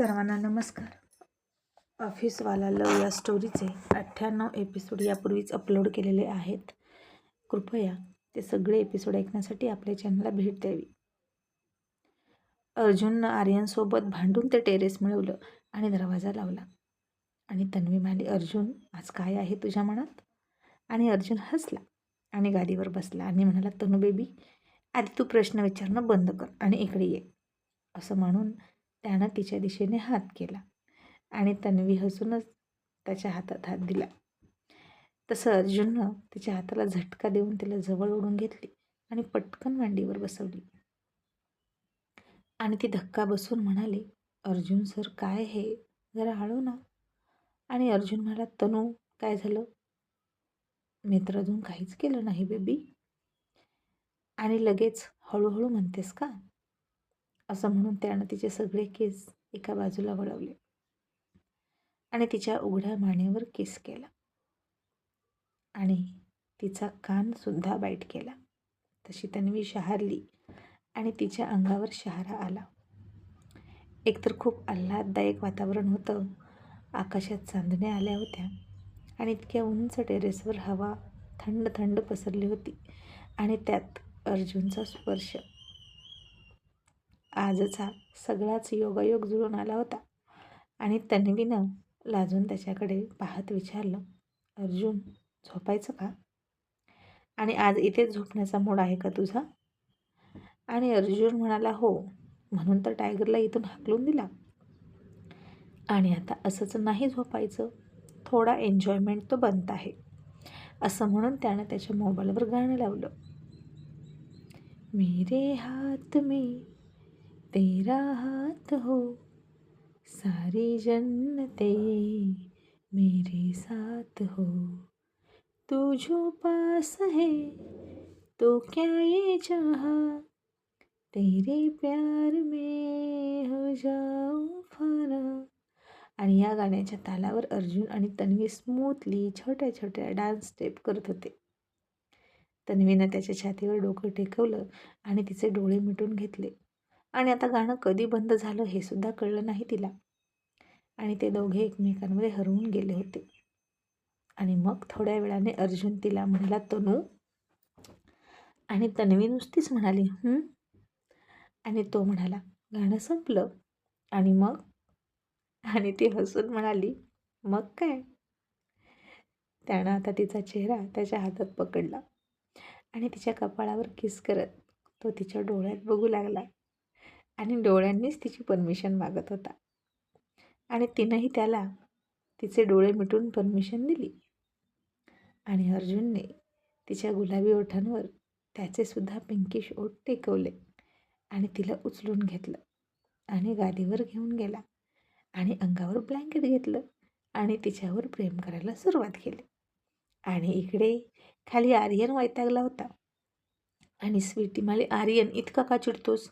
सर्वांना नमस्कार. ऑफिसवाला लव या स्टोरीचे अठ्ठ्याण्णव एपिसोड यापूर्वीच अपलोड केलेले आहेत. कृपया ते सगळे एपिसोड ऐकण्यासाठी आपल्या चॅनलला भेट द्यावी. अर्जुननं आर्यनसोबत भांडून ते टेरेस मिळवलं आणि दरवाजा लावला. आणि तन्वी म्हणाली अर्जुन आज काय आहे तुझ्या मनात? आणि अर्जुन हसला आणि गादीवर बसला आणि म्हणाला तनू बेबी आधी तू प्रश्न विचारणं बंद कर आणि इकडे ये. असं म्हणून त्यानं तिच्या दिशेने हात केला आणि तन्वी हसूनच त्याच्या हातात हात दिला. तसं अर्जुननं तिच्या हाताला झटका देऊन तिला जवळ ओढून घेतली आणि पटकन मांडीवर बसवली. आणि ती धक्का बसून म्हणाली अर्जुन सर काय हे? जरा हळू ना. आणि अर्जुन म्हणाला तनू काय झालं? मी तर अजून काहीच केलं नाही बेबी. आणि लगेच हळूहळू म्हणतेस का? असं म्हणून त्यानं तिचे सगळे केस एका बाजूला वळवले आणि तिच्या उघड्या मानेवर केस केला. आणि तिचा कानसुद्धा बाईट केला. तशी तन्वी शहारली आणि तिच्या अंगावर शहारा आला. एकतर खूप आल्हाददायक वातावरण होतं. आकाशात चांदण्या आल्या होत्या आणि इतक्या उंच टेरेसवर हवा थंड थंड पसरली होती आणि त्यात अर्जुनचा स्पर्श आजचा सगळाच योगायोग जुळून आला होता. आणि तन्वीनं लाजून त्याच्याकडे पाहत विचारलं अर्जुन झोपायचं का? आणि आज इथेच झोपण्याचा मूड आहे का तुझा? आणि अर्जुन म्हणाला हो म्हणून तर टायगरला इथून हाकलून दिला. आणि आता असंच नाही झोपायचं. थोडा एन्जॉयमेंट तो बनत आहे. असं म्हणून त्यानं त्याच्या मोबाईलवर गाणं लावलं. मेरे हात में तेरा हाथ हो सारी जन्नते मेरे साथ हो। तू जो पास है तो क्या ये चाहा? तेरे प्यार में हो जाऊ फना आणि या गाण्याच्या तालावर अर्जुन आणि तन्वी स्मूथली छोट्या छोट्या डान्स स्टेप करत होते. तन्वीनं त्याच्या छातीवर डोकं टेकवलं आणि तिचे डोळे मिटून घेतले. आणि आता गाणं कधी बंद झालं हे सुद्धा कळलं नाही तिला. आणि ते दोघे एकमेकांमध्ये हरवून गेले होते. आणि मग थोड्या वेळाने अर्जुन तिला म्हणाला तनू. आणि तन्वी नुसतीच म्हणाली आणि तो म्हणाला गाणं संपलं. आणि मग? आणि ती हसून म्हणाली मग काय? त्यानं आता तिचा चेहरा त्याच्या हातात पकडला आणि तिच्या कपाळावर किस करत तो तिच्या डोळ्यात बघू लागला. आणि डोळ्यांनीच तिची परमिशन मागत होता. आणि तिनंही त्याला तिचे डोळे मिटून परमिशन दिली. आणि अर्जुनने तिच्या गुलाबी ओठांवर त्याचेसुद्धा पिंकिश ओठ टेकवले आणि तिला उचलून घेतलं आणि गादीवर घेऊन गेला आणि अंगावर ब्लँकेट घेतलं आणि तिच्यावर प्रेम करायला सुरुवात केली. आणि इकडे खाली आर्यन वैतागला होता. आणि स्वीटी माले आर्यन इतका का चिडतोस?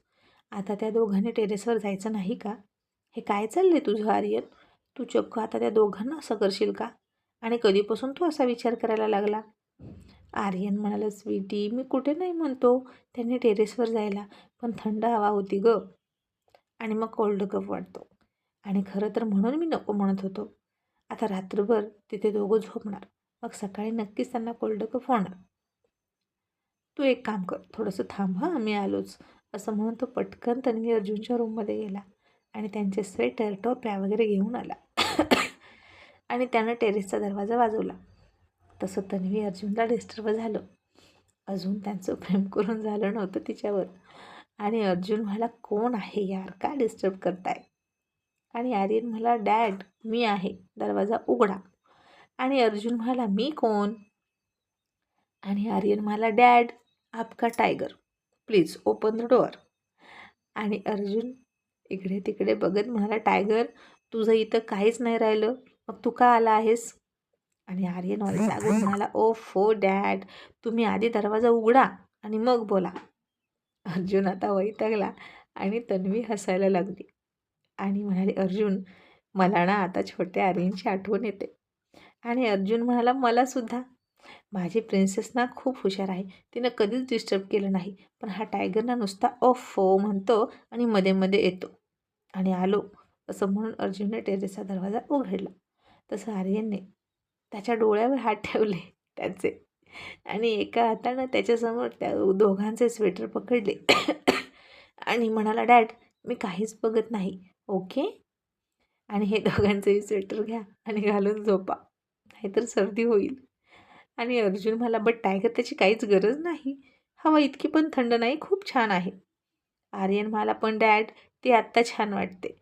आता त्या दोघांनी टेरेसवर जायचं नाही का? हे काय चाललंय तुझं आर्यन? तू चक्क आता त्या दोघांना असं करशील का? आणि कधीपासून तू असा विचार करायला लागला? आर्यन म्हणाला स्वीटी मी कुठे नाही म्हणतो. त्यांनी टेरेसवर जायला. पण थंड हवा होती ग. आणि मग कोल्ड कप वाटतो. आणि खरं तर म्हणून मी नको म्हणत होतो. आता रात्रभर तिथे दोघं झोपणार. मग सकाळी नक्कीच त्यांना कोल्ड कप होणार. तू एक काम कर. थोडंसं थांब हां. मी आलोच. असं म्हणून तो पटकन तन्वी अर्जुनच्या रूममध्ये गेला आणि त्यांचे स्वेटर टोप्या वगैरे घेऊन आला. आणि त्यानं टेरेसचा दरवाजा वाजवला. तसं तन्वी अर्जुनला डिस्टर्ब झालं. अजून त्यांचं प्रेम करून झालं नव्हतं तिच्यावर. आणि अर्जुन मला कोण आहे यार? का डिस्टर्ब करताय? आणि आर्यन मला डॅड मी आहे. दरवाजा उघडा. आणि अर्जुन म्हणाला मी कोण? आणि आर्यन मला डॅड आपका tiger please open the door आणि अर्जुन इकडे तिकडे बघत म्हणाला टायगर तुझं इथं काहीच नाही राहिलं. मग तू का आला आहेस? आणि आर्यन अगोदर म्हणाला ओ फो डॅड तुम्ही आधी दरवाजा उघडा आणि मग बोला. अर्जुन आता वैतागला आणि तन्वी हसायला लागली. आणि म्हणाले अर्जुन मला ना आता छोट्या आर्यनची आठवण येते. आणि अर्जुन म्हणाला मलासुद्धा माझी प्रिन्सेस ना खूप हुशार आहे. तिनं कधीच डिस्टर्ब केलं नाही. पण हा टायगर ना नुसता ऑफ म्हणतो आणि मध्ये मध्ये येतो. आणि आलो असं म्हणून अर्जुनने टेरेसचा दरवाजा उघडला. तसं आर्यनने त्याच्या डोळ्यावर हात ठेवले त्याचे. आणि एका हातानं त्याच्यासमोर त्या दोघांचे स्वेटर पकडले. आणि म्हणाला डॅड मी काहीच बघत नाही. ओके आणि हे दोघांचेही स्वेटर घ्या आणि घालून झोपा. नाहीतर सर्दी होईल. आणि अर्जुन मला बट टायगर त्याची काहीच गरज नाही. हवा इतकी पण थंड नाही खूप छान आहे. आर्यन मला पण डॅड ती आत्ता छान वाटते.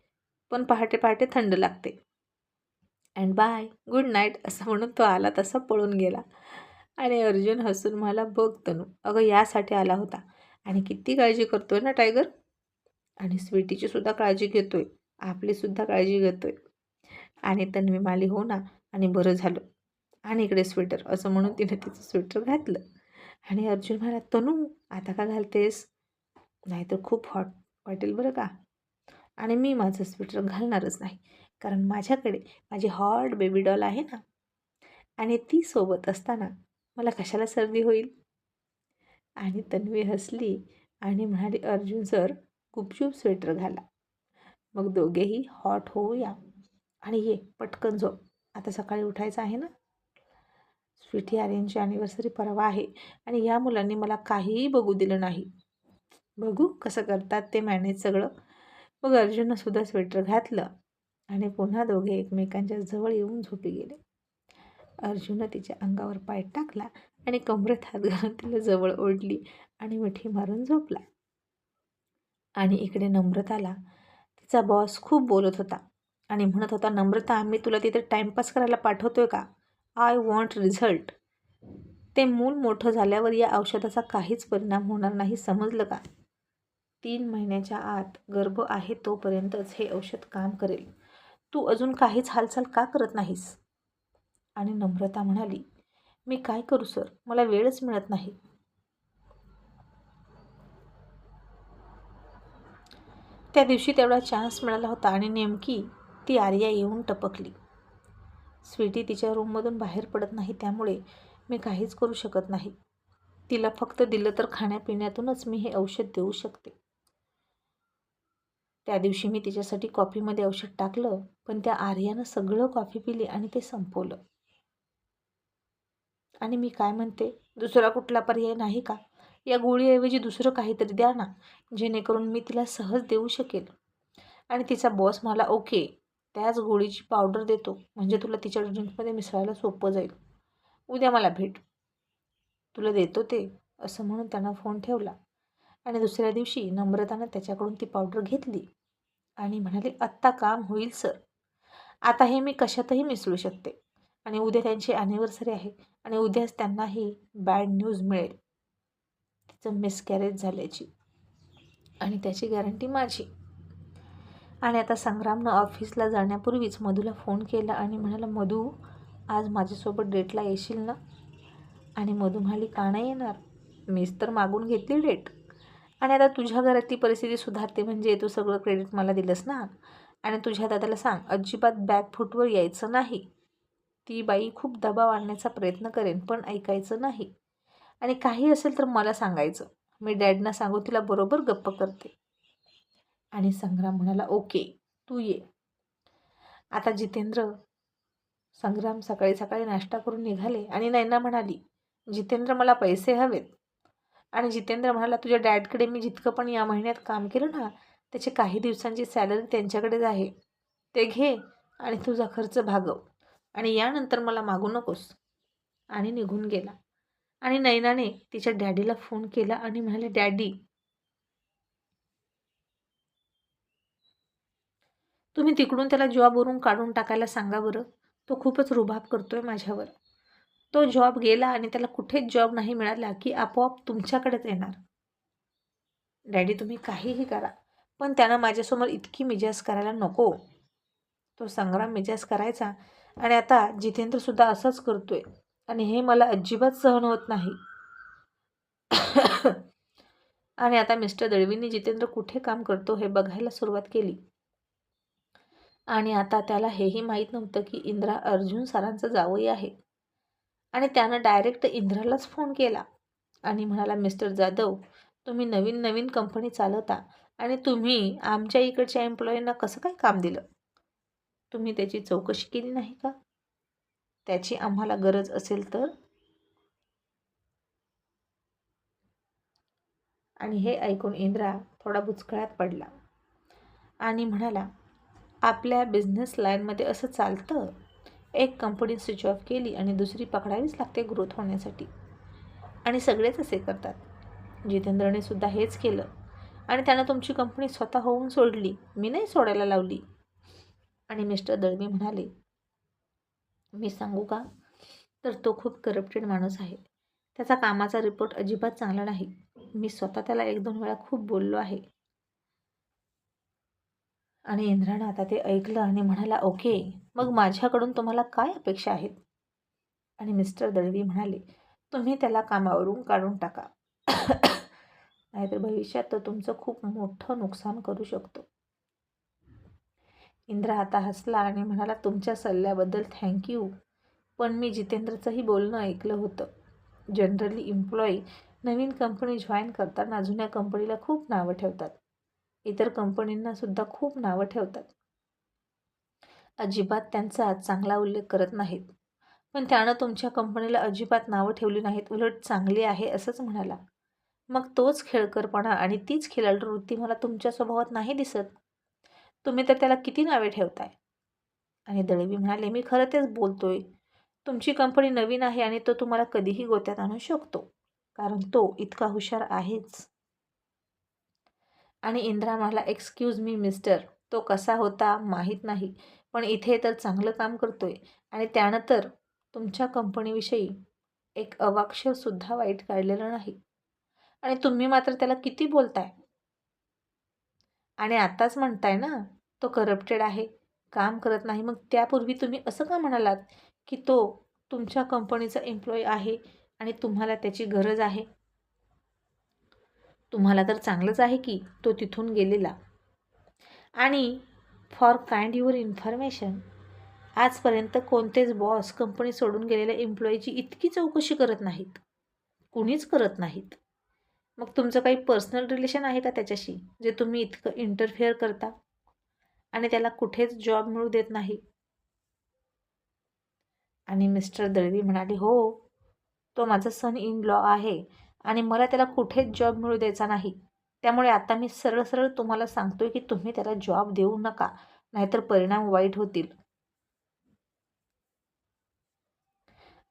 पण पहाटे पहाटे थंड लागते. अँड बाय गुड नाईट असं म्हणून तो आला तसा पळून गेला. आणि अर्जुन हसून मला बघ तनू अगं यासाठी आला होता. आणि किती काळजी करतोय ना टायगर? आणि स्वीटीची सुद्धा काळजी घेतोय. आपलीसुद्धा काळजी घेतोय. आणि तन्वी माली हो ना. आणि बरं झालं. आणि इकडे स्वेटर. असं म्हणून तिने तिचं स्वेटर घातलं. आणि अर्जुन म्हणाला तनू आता का घालतेस? नाहीतर खूप हॉट वाटेल बरं का? आणि मी माझं स्वेटर घालणारच नाही. कारण माझ्याकडे माझी हॉट बेबी डॉल आहे ना. आणि ती सोबत असताना मला कशाला सर्दी होईल? आणि तन्वी हसली आणि म्हणाली अर्जुन सर गुपचूप स्वेटर घाला. मग दोघेही हॉट होऊया. आणि ये पटकन झोप. आता सकाळी उठायचं आहे ना? स्वीटी आर्यनची ॲनिव्हर्सरी परवा आहे आणि या मुलांनी मला काहीही बघू दिलं नाही. बघू कसं करतात ते मॅनेज सगळं. मग अर्जुननं सुद्धा स्वेटर घातलं आणि पुन्हा दोघे एकमेकांच्या जवळ येऊन झोपी गेले. अर्जुननं तिच्या अंगावर पाय टाकला आणि कमरेत हात घालून तिला जवळ ओढली आणि मिठी मारून झोपला. आणि इकडे नम्रताला तिचा बॉस खूप बोलत होता आणि म्हणत होता नम्रता आम्ही तुला तिथे टाईमपास करायला पाठवतोय का? I want result. ते मूल मोठं झाल्यावर या औषधाचा काहीच परिणाम होणार नाही समजलं का? तीन महिन्याच्या आत गर्भ आहे तोपर्यंतच हे औषध काम करेल. तू अजून काहीच हालचाल का करत नाहीस? आणि नम्रता म्हणाली मी काय करू सर? मला वेळच मिळत नाही. त्या दिवशी तेवढा चान्स मिळाला होता आणि नेमकी ती आर्या येऊन टपकली. स्वीटी तिच्या रूममधून बाहेर पडत नाही त्यामुळे मी काहीच करू शकत नाही. तिला फक्त दिलं तर खाण्यापिण्यातूनच मी हे औषध देऊ शकते. त्या दिवशी मी तिच्यासाठी कॉफीमध्ये औषध टाकलं पण त्या आर्यानं सगळं कॉफी पिली आणि ते संपवलं. आणि मी काय म्हणते दुसरा कुठला पर्याय नाही का? या गोळीऐवजी दुसरं काहीतरी द्या ना जेणेकरून मी तिला सहज देऊ शकेल. आणि तिचा बॉस मला ओके त्याच गोळीची पावडर देतो. म्हणजे तुला तिच्या ड्रिंकमध्ये मिसळायला सोपं जाईल. उद्या मला भेट. तुला देतो ते असं म्हणून त्यानं फोन ठेवला. आणि दुसऱ्या दिवशी नम्रतानं त्याच्याकडून ती पावडर घेतली. आणि म्हणाली आत्ता काम होईल सर आता हे मी कशातही मिसळू शकते. आणि उद्या त्यांची ॲनिव्हर्सरी आहे. आणि उद्याच त्यांनाही बॅड न्यूज मिळेल. तिचं मिसकॅरेज झाल्याची. आणि त्याची गॅरंटी माझी. आणि आता संग्रामनं ऑफिसला जाण्यापूर्वीच मधूला फोन केला आणि म्हणाला मधू आज माझ्यासोबत डेटला येशील ना? आणि मधू म्हणाली का नाही येणार? मीच तर मागून घेतली डेट. आणि आता तुझ्या घरातली परिस्थिती सुधारते म्हणजे तू सगळं क्रेडिट मला दिलंस ना? आणि तुझ्या दादाला सांग अजिबात बॅकफूटवर यायचं नाही. ती बाई खूप दबाव आणण्याचा प्रयत्न करेन पण ऐकायचं नाही. आणि काही असेल तर मला सांगायचं. मी डॅडना सांगू तिला बरोबर गप्प करते. आणि संग्राम म्हणाला ओके तू ये. आता जितेंद्र संग्राम सकाळी सकाळी नाश्ता करून निघाले आणि नैना म्हणाली जितेंद्र मला पैसे हवेत. आणि जितेंद्र म्हणाला तुझ्या डॅडकडे मी जितकं पण या महिन्यात काम केलं ना त्याची काही दिवसांची सॅलरी त्यांच्याकडेच आहे. ते घे आणि तुझा खर्च भागव आणि यानंतर मला मागू नकोस. आणि निघून गेला. आणि नैनाने तिच्या डॅडीला फोन केला आणि म्हणाले डॅडी तुम्ही तिकडून त्याला जॉबवरून काढून टाकायला सांगा बरं. तो खूपच रुबाब आहे माझ्यावर. तो जॉब गेला आणि त्याला कुठेच जॉब नाही मिळाला की आपोआप तुमच्याकडेच येणार. डॅडी तुम्ही काहीही करा पण त्यानं माझ्यासमोर इतकी मिजाज करायला नको. तो संग्राम मिजाज करायचा आणि आता जितेंद्रसुद्धा असंच करतोय आणि हे मला अजिबात सहन होत नाही. आणि आता मिस्टर दळवींनी जितेंद्र कुठे काम करतो हे बघायला सुरुवात केली. आणि आता त्याला हेही माहीत नव्हतं की इंद्रा अर्जुन सरांचं जावई आहे. आणि त्यानं डायरेक्ट इंद्रालाच फोन केला आणि म्हणाला मिस्टर जाधव तुम्ही नवीन नवीन कंपनी चालवता आणि तुम्ही आमच्या इकडच्या एम्प्लॉईंना कसं काय काम दिलं? तुम्ही त्याची चौकशी केली नाही का? त्याची आम्हाला गरज असेल तर? आणि हे ऐकून इंद्रा थोडा बुचकळ्यात पडला आणि म्हणाला आपल्या बिझनेस लाईनमध्ये असं चालतं. एक कंपनी स्विच ऑफ केली आणि दुसरी पकडावीच लागते ग्रोथ होण्यासाठी. आणि सगळेच असे करतात. जितेंद्रने सुद्धा हेच केलं. आणि त्यानं तुमची कंपनी स्वतः होऊन सोडली. मी नाही सोडायला लावली. आणि मिस्टर दळवी म्हणाले मी सांगू का? तर तो खूप करप्टेड माणूस आहे. त्याचा कामाचा रिपोर्ट अजिबात चांगला नाही. मी स्वतः त्याला एक दोन वेळा खूप बोललो आहे. आणि इंद्रानं आता ते ऐकलं आणि म्हणाला ओके मग माझ्याकडून तुम्हाला काय अपेक्षा आहेत? आणि मिस्टर दळवी म्हणाले तुम्ही त्याला कामावरून काढून टाका. नाहीतर भविष्यात तो तुमचं खूप मोठं नुकसान करू शकतो. इंद्रा आता हसला आणि म्हणाला तुमच्या सल्ल्याबद्दल थँक्यू पण मी जितेंद्रचंही बोलणं ऐकलं होतं. जनरली इम्प्लॉई नवीन कंपनी जॉईन करताना जुन्या कंपनीला खूप नावं ठेवतात. इतर कंपनींनासुद्धा खूप नावं ठेवतात. अजिबात त्यांचा चांगला उल्लेख करत नाहीत. पण त्यानं तुमच्या कंपनीला अजिबात नावं ठेवली नाहीत उलट चांगली आहे असंच म्हणाला. मग तोच खेळकरपणा आणि तीच खिलाडू वृत्ती मला तुमच्या स्वभावात नाही दिसत? तुम्ही तर त्याला किती नावे ठेवताय? आणि दळवी म्हणाले मी खरं तेच बोलतोय. तुमची कंपनी नवीन आहे आणि तो तुम्हाला कधीही गोत्यात आणू शकतो. कारण तो इतका हुशार आहेच. आणि इंद्रा म्हणाला एक्सक्यूज मी मिस्टर तो कसा होता माहीत नाही पण इथे तर चांगलं काम करतोय. आणि त्यानं तर तुमच्या कंपनीविषयी एक अवाक्षरसुद्धा वाईट काढलेलं नाही. आणि तुम्ही मात्र त्याला किती बोलताय? आणि आताच म्हणताय ना तो करप्टेड आहे काम करत नाही. मग त्यापूर्वी तुम्ही असं का म्हणालात की तो तुमच्या कंपनीचा एम्प्लॉई आहे आणि तुम्हाला त्याची गरज आहे? तुम्हाला तर चांगलंच आहे की तो तिथून गेलेला. आणि फॉर काइंड युअर इन्फॉर्मेशन आजपर्यंत कोणतेच बॉस कंपनी सोडून गेलेल्या एम्प्लॉईची इतकी चौकशी करत नाहीत. कुणीच करत नाहीत. मग तुमचं काही पर्सनल रिलेशन आहे का त्याच्याशी? जे तुम्ही इतकं इंटरफेअर करता आणि त्याला कुठेच जॉब मिळू देत नाही? आणि मिस्टर दळवी म्हणाले हो तो माझा सन इन लॉ आहे. आणि मला त्याला कुठेच जॉब मिळू द्यायचा नाही. त्यामुळे आता मी सरळ सरळ तुम्हाला सांगतोय की तुम्ही त्याला जॉब देऊ नका नाहीतर परिणाम वाईट होतील.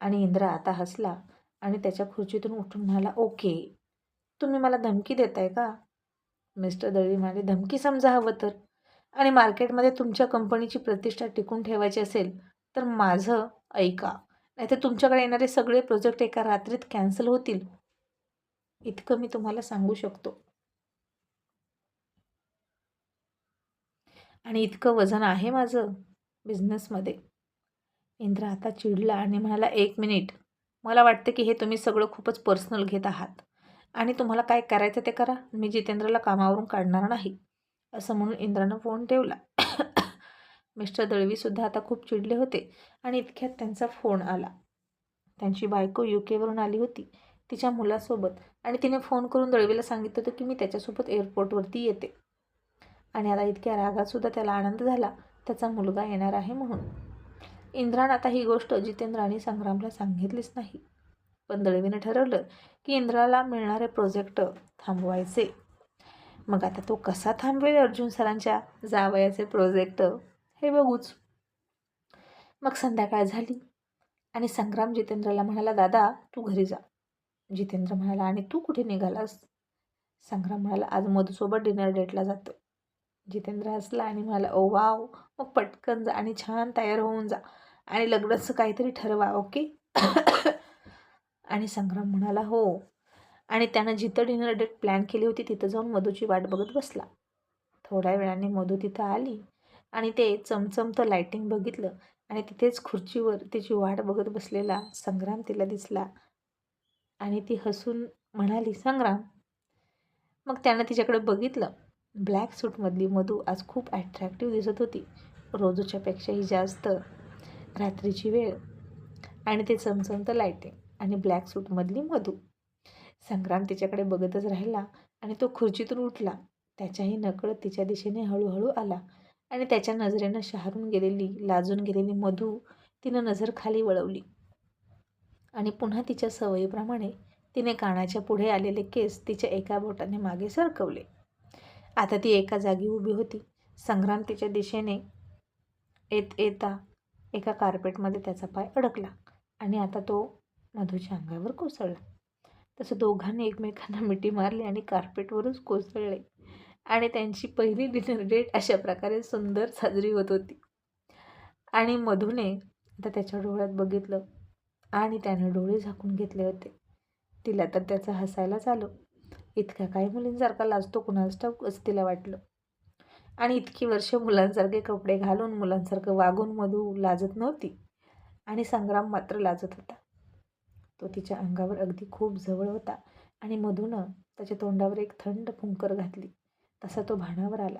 आणि इंद्रा आता हसला आणि त्याच्या खुर्चीतून उठून म्हणाला ओके तुम्ही मला धमकी देताय का? मिस्टर दळवी म्हणाले धमकी समजा हवं तर. आणि मार्केटमध्ये तुमच्या कंपनीची प्रतिष्ठा टिकून ठेवायची असेल तर माझं ऐका. नाहीतर तुमच्याकडे येणारे सगळे प्रोजेक्ट एका रात्रीत कॅन्सल होतील. इतकं मी तुम्हाला सांगू शकतो. आणि इतकं वजन आहे माझं बिझनेसमध्ये इंद्र आता चिडला आणि म्हणाला एक मिनिट मला वाटतं की हे तुम्ही सगळं खूपच पर्सनल घेत आहात. आणि तुम्हाला काय करायचं ते करा. मी जितेंद्रला कामावरून काढणार नाही. असं म्हणून इंद्रानं फोन ठेवला. मिस्टर दळवीसुद्धा आता खूप चिडले होते आणि इतक्यात त्यांचा फोन आला. त्यांची बायको यू केवरून आली होती. तिच्या मुलासोबत. आणि तिने फोन करून दळवीला सांगितलं होतं की मी त्याच्यासोबत एअरपोर्टवरती येते. आणि आता इतक्या रागातसुद्धा त्याला आनंद झाला. त्याचा मुलगा येणार आहे म्हणून. इंद्रान आता ही गोष्ट जितेंद्राने संग्रामला सांगितलीच नाही. पण दळवीनं ठरवलं की इंद्राला मिळणारे प्रोजेक्ट थांबवायचे. मग आता तो कसा थांबवेल अर्जुन सरांच्या जावयाचे प्रोजेक्ट? हे बघूच. मग संध्याकाळ झाली. आणि संग्राम जितेंद्रला म्हणाला दादा तू घरी जा. जितेंद्र म्हणाला आणि तू कुठे निघालास? संग्राम म्हणाला आज मधूसोबत डिनर डेटला जातो. जितेंद्र हसला आणि म्हणाला ओ वाव मग पटकन जा आणि छान तयार होऊन जा आणि लग्नाचं काहीतरी ठरवा ओके? आणि संग्राम म्हणाला हो. आणि त्यानं जिथं डिनर डेट प्लॅन केली होती तिथं जाऊन मधूची वाट बघत बसला. थोड्या वेळाने मधू तिथं आली आणि ते चमचमतं लायटिंग बघितलं आणि तिथेच खुर्चीवर तिची वाट बघत बसलेला संग्राम तिला दिसला. आणि ती हसून म्हणाली संग्राम मग त्यानं तिच्याकडे बघितलं. ब्लॅक सूटमधली मधू आज खूप ॲट्रॅक्टिव्ह दिसत होती. रोजच्यापेक्षाही जास्त रात्रीची वेळ. आणि ते चमचमतं लायटिंग आणि ब्लॅक सूटमधली मधू. संग्राम तिच्याकडे बघतच राहिला आणि तो खुर्चीतून उठला. त्याच्याही नकळत तिच्या दिशेने हळूहळू आला. आणि त्याच्या नजरेनं शहारून गेलेली लाजून गेलेली मधू तिनं नजर खाली वळवली. आणि पुन्हा तिच्या सवयीप्रमाणे तिने कानाच्या पुढे आलेले केस तिच्या एका बोटाने मागे सरकवले. आता ती एका जागी उभी होती. संग्राम तिच्या दिशेने येत येता एका कार्पेटमध्ये त्याचा पाय अडकला आणि आता तो मधूच्या अंगावर कोसळला. तसं दोघांनी एकमेकांना मिठी मारली आणि कार्पेटवरच कोसळले आणि त्यांची पहिली डिनर डेट अशा प्रकारे सुंदर साजरी होत होती. आणि मधूने आता त्याच्या डोळ्यात बघितलं आणि त्यानं डोळे झाकून घेतले होते. तिला तर त्याचं हसायलाच आलं. इतक्या काही मुलींसारखा लाजतो कुणाच ठाऊकच असं तिला वाटलं. आणि इतकी वर्ष मुलांसारखे कपडे घालून मुलांसारखं वागून मधू लाजत नव्हती. आणि संग्राम मात्र लाजत होता. तो तिच्या अंगावर अगदी खूप जवळ होता आणि मधूनं त्याच्या तोंडावर एक थंड फुंकर घातली. तसा तो भाणावर आला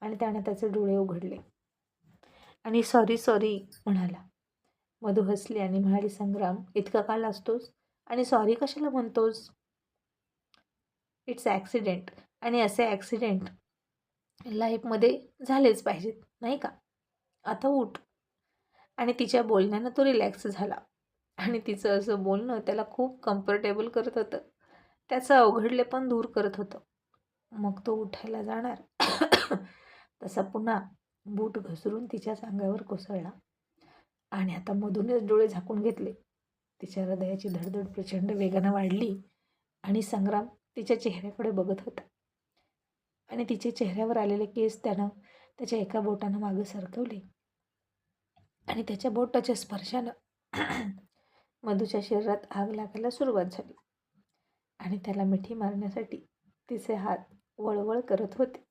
आणि त्याने त्याचे डोळे उघडले. आणि सॉरी सॉरी म्हणाला. मधू हसली आणि म्हणाली संग्राम इतका काल असतोस? आणि सॉरी कशाला म्हणतोस? इट्स ॲक्सिडेंट आणि असे ॲक्सिडेंट लाईफमध्ये झालेच पाहिजेत नाही का? आता उठ. आणि तिच्या बोलण्यानं तो रिलॅक्स झाला. आणि तिचं असं बोलणं त्याला खूप कम्फर्टेबल करत होतं. त्याचं अवघडले पण दूर करत होतं. मग तो उठायला जाणार. तसा पुन्हा बूट घसरून तिच्या सांगावर कोसळला. आणि आता मधूनच डोळे झाकून घेतले. तिच्या हृदयाची धडधड प्रचंड वेगानं वाढली आणि संग्राम तिच्या चेहऱ्याकडे बघत होता. आणि तिच्या चेहऱ्यावर आलेले केस त्यानं त्याच्या एका बोटानं मागं सरकवले. आणि त्याच्या बोटाच्या स्पर्शानं मधूच्या शरीरात आग लागायला सुरुवात झाली. आणि त्याला मिठी मारण्यासाठी तिचे हात वळवळ करत होते.